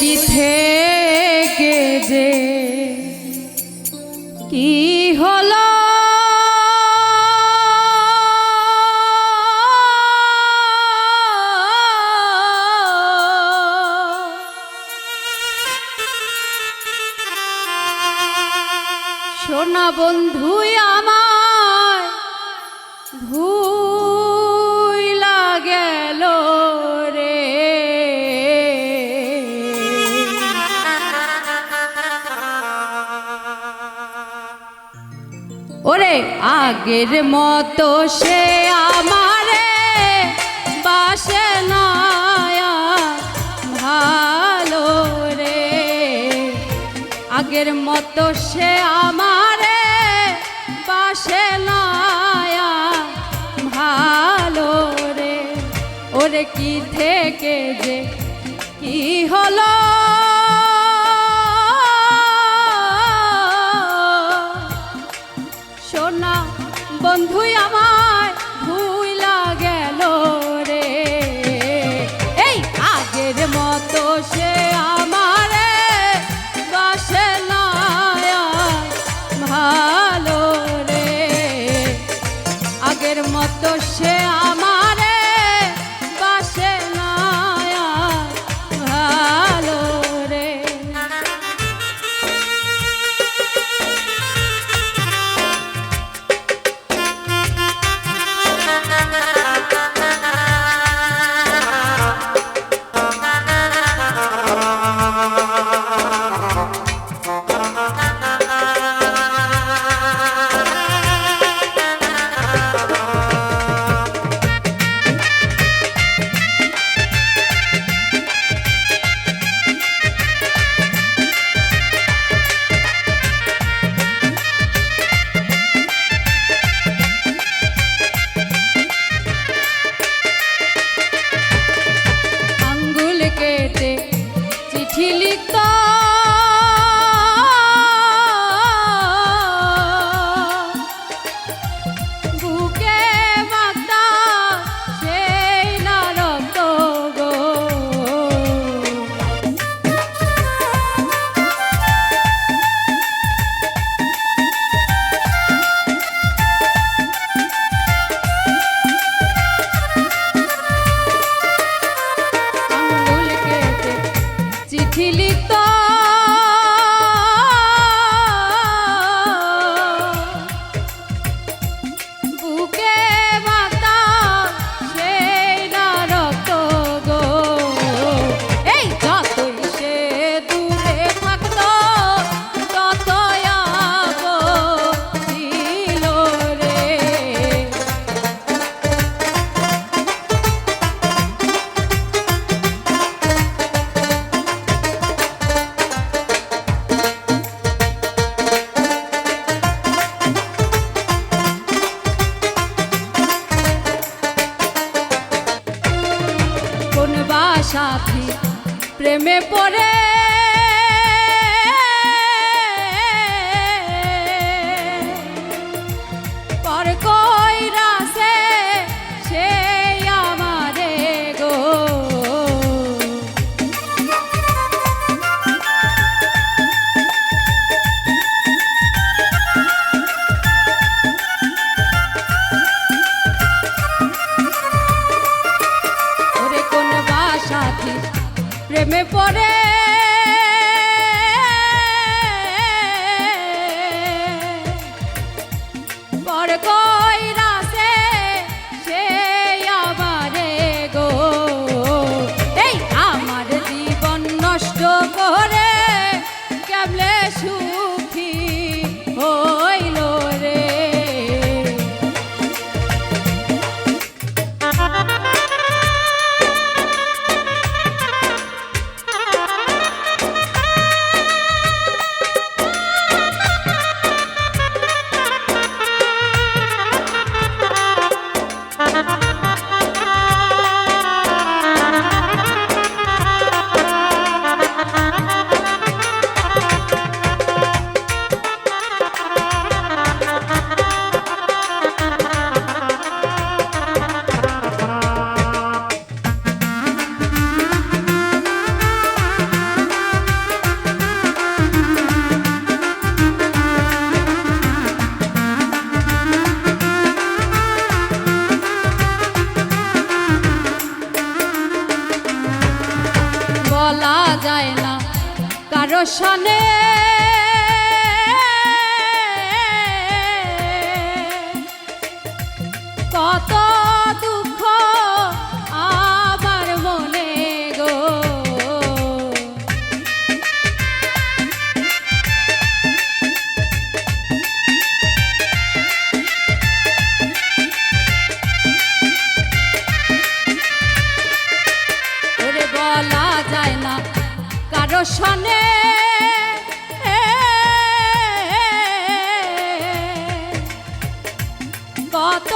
কি থেকে যে কি হলো? সোনা বন্ধুই আগের মতো সে আমারে বাসে ভালো রে। আগের মতো সে আমারে বাসে ভালো রে। ওরে কি থেকে যে কি হলো? সোনা বন্ধু আমার। ছিলি সাথী প্রেমে পড়ে যায় না। কারও সনে সনে কত